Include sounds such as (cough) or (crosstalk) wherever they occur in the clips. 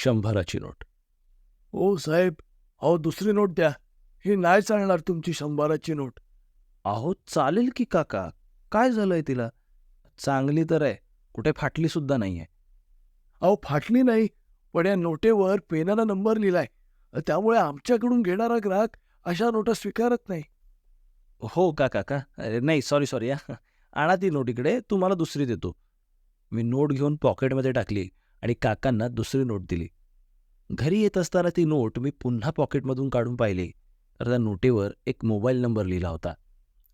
शंभराची note. ओ साहेब अहो दुसरी note द्या. ही नाही चालणार तुमची शंभराची नोट. अहो चालेल की काका? काय झालंय तिला? चांगली तर आहे कुठे फाटली सुद्धा नाहीये. अहो फाटली नाही पण या नोटेवर पेनानं नंबर लिहिलाय. त्यामुळे आमच्याकडून घेणारा ग्राहक अशा नोटा स्वीकारत नाही. हो का काका? अरे नाही सॉरी सॉरी हा. आणा ती नोट इकडे तुम्हाला दुसरी देतो. मी नोट घेऊन पॉकेटमध्ये टाकली. आणि काकांना दुसरी नोट दिली. घरी येत असताना ती नोट मी पुन्हा पॉकेटमधून काढून पाहिली. तर त्या नोटेवर एक मोबाईल नंबर लिहिला होता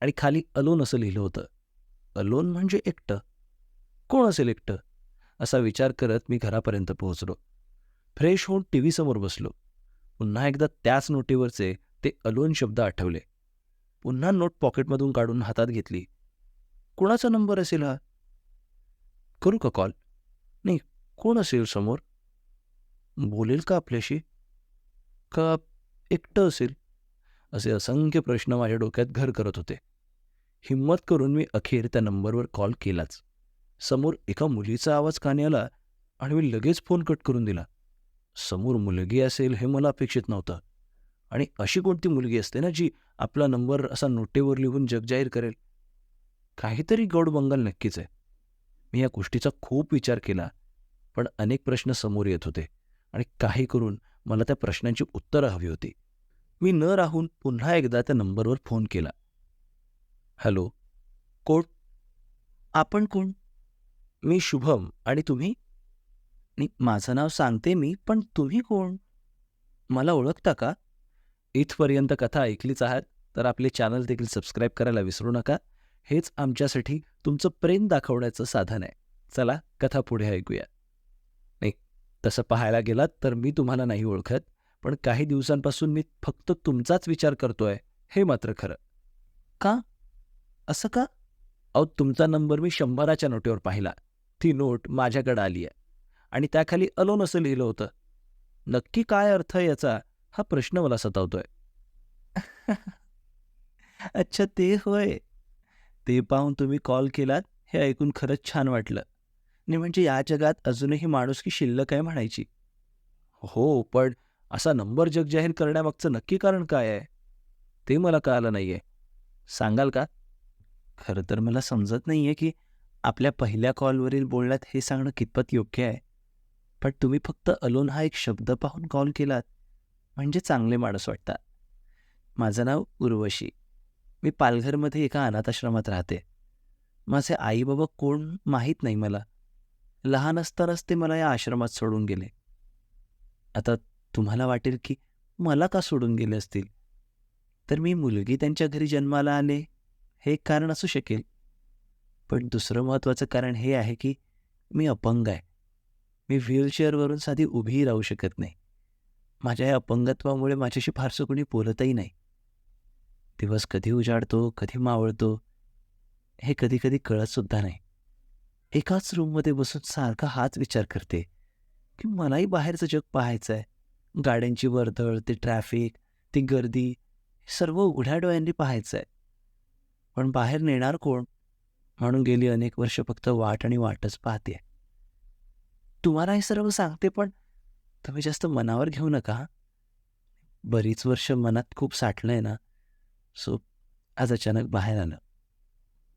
आणि खाली अलोन असं लिहिलं होतं. अलोन म्हणजे एकटं. कोण असेल एकटं? असा विचार करत मी घरापर्यंत पोहोचलो. फ्रेश होऊन टी व्हीसमोर बसलो. पुन्हा एकदा त्याच नोटेवरचे ते अलोन शब्द आठवले. पुन्हा नोट पॉकेटमधून काढून हातात घेतली. कुणाचा नंबर असेल हा? करू का कॉल? नाही कोण असेल समोर? बोलेल का आपल्याशी? का एकटं असेल? असे असंख्य प्रश्न माझ्या डोक्यात घर करत होते. हिंमत करून मी अखेर त्या नंबरवर कॉल केलाच. समोर एका मुलीचा आवाज काने आला आणि मी लगेच फोन कट करून दिला. समोर मुलगी असेल हे मला अपेक्षित नव्हतं. आणि अशी कोणती मुलगी असते ना जी आपला नंबर असा नोटेवर लिहून जगजाहीर करेल? काहीतरी गौड बंगाल नक्कीच आहे. मी या गोष्टीचा खूप विचार केला. पण अनेक प्रश्न समोर येत होते आणि काही करून मला त्या प्रश्नांची उत्तरं हवी होती. मी न राहून पुन्हा एकदा त्या नंबरवर फोन केला. हॅलो कोण? आपण कोण? मी शुभम आणि तुम्ही? नाही माझं नाव सांगते मी पण तुम्ही कोण? मला ओळखता का? इथपर्यंत कथा ऐकलीच आहात तर आपले चॅनल देखील सबस्क्राईब करायला विसरू नका. हेच आमच्यासाठी तुमचं प्रेम दाखवण्याचं साधन आहे. चला कथा पुढे ऐकूया. तसं पाहायला गेलात तर मी तुम्हाला नाही ओळखत पण काही दिवसांपासून मी फक्त तुमचाच विचार करतोय हे मात्र खरं. का? असं का? अहो तुमचा नंबर मी शंभराच्या नोटेवर पाहिला. ती नोट माझ्याकडे आली आहे. आणि त्याखाली अलोन असं लिहिलं होतं. नक्की काय अर्थ आहे याचा हा प्रश्न मला सतावतोय. (laughs) अच्छा ते होय. ते पाहून तुम्ही कॉल केलात हे ऐकून खरंच छान वाटलं. नाही म्हणजे या जगात अजूनही माणुसकी शिल्लक आहे म्हणायची. हो पण असा नंबर जग जाहीर करण्यामागचं नक्की कारण काय आहे? ते मला कळालं नाहीये. सांगाल का? खरं तर मला समजत नाहीये की आपल्या पहिल्या कॉलवरील बोलण्यात हे सांगणं कितपत योग्य आहे. पण तुम्ही फक्त अलोन हा एक शब्द पाहून कॉल केलात म्हणजे चांगले माणूस वाटतात माझं नाव उर्वशी. मी पालघरमध्ये एका अनाथाश्रमात राहते. माझे आई बाबा कोण माहीत नाही मला. लहान असतानाच ते मला या आश्रमात सोडून गेले. आता तुम्हाला वाटेल की मला का सोडून गेले असतील? तर मी मुलगी त्यांच्या घरी जन्माला आले हे एक कारण असू शकेल. पण दुसरं महत्त्वाचं कारण हे आहे की मी अपंग आहे. मी व्हीलचेअरवरून साधी उभीही राहू शकत नाही. माझ्या या अपंगत्वामुळे माझ्याशी फारसं कोणी बोलतही नाही. दिवस कधी उजाडतो कधी मावळतो हे कधी कधी कळतसुद्धा नाही. एकाच रूममध्ये बसून सारखा हाच विचार करते की मलाही बाहेरचं जग पाहायचं आहे गाड्यांची वर्दळ ते ट्रॅफिक ती गर्दी सर्व उघड्या डोळ्यांनी पाहायचं आहे पण बाहेर नेणार कोण? म्हणून गेली अनेक वर्ष फक्त वाट आणि वाटच पाहते तुम्हाला हे सर्व सांगते पण तुम्ही जास्त मनावर घेऊ नका बरीच वर्ष मनात खूप साठलंय ना सो आज अचानक बाहेर आलं.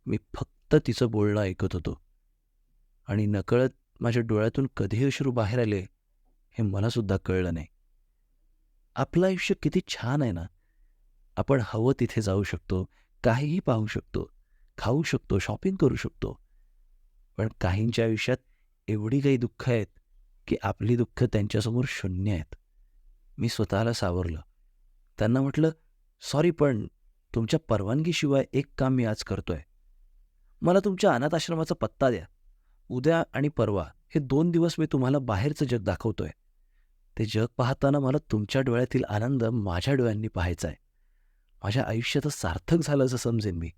मी फक्त तिचं बोलणं ऐकत होतो. आणि नकळत माझ्या डोळ्यातून कधी अश्रू बाहेर आले हे मलासुद्धा कळलं नाही. आपलं आयुष्य किती छान आहे ना. आपण हवं तिथे जाऊ शकतो काहीही पाहू शकतो खाऊ शकतो शॉपिंग करू शकतो. पण काहींच्या आयुष्यात एवढी काही दुःख आहेत की आपली दुःख त्यांच्यासमोर शून्य आहेत. मी स्वतःला सावरलं. त्यांना म्हटलं सॉरी पण तुमच्या परवानगीशिवाय एक काम मी आज करतोय. मला तुमच्या अनाथ आश्रमाचा पत्ता द्या. उद्या आणि परवा हे दोन दिवस मी तुम्हाला बाहेरचं जग दाखवतोय. ते जग पाहताना मला तुमच्या डोळ्यातील आनंद माझ्या डोळ्यांनी पाहायचा आहे माझ्या आयुष्याचं सार्थक झालं असं समजेन मी.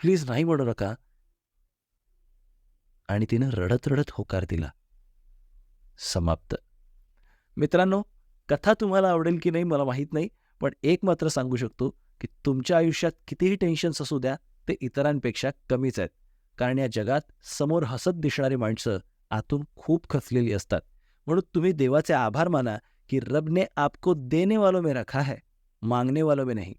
प्लीज नाही म्हणू नका. आणि तिनं रडत रडत होकार दिला. समाप्त. मित्रांनो कथा तुम्हाला आवडेल की नाही मला माहीत नाही पण एक मात्र सांगू शकतो की तुमच्या आयुष्यात कितीही टेन्शन्स असू द्या ते इतरांपेक्षा कमीच आहेत. कारण या जगात समोर हसत दिसणारी माणसं आतून खूप खचलेली असतात. म्हणून तुम्ही देवाचे आभार माना की रबने आपको देने वालों में रखा है मागणे वालों में नाही.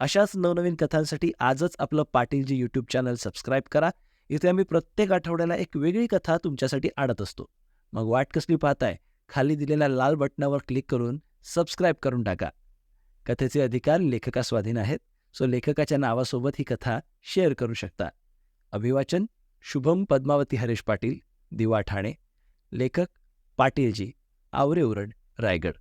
अशाच नवनवीन कथांसाठी आजच आपलं पाटीलजी यूट्यूब चॅनल सबस्क्राईब करा. इथे आम्ही प्रत्येक आठवड्याला एक वेगळी कथा तुमच्यासाठी आणत असतो. मग वाट कसली पाहताय खाली दिलेल्या लाल बटनावर क्लिक करून सबस्क्राईब करून टाका. कथेचे अधिकार लेखका स्वाधीन आहेत सो लेखकाच्या नावासोबत ही कथा शेअर करू शकता. अभिवाचन शुभम पद्मावती हरेश पाटील दिवा ठाणे. लेखक पाटीलजी आवरे उरड रायगड.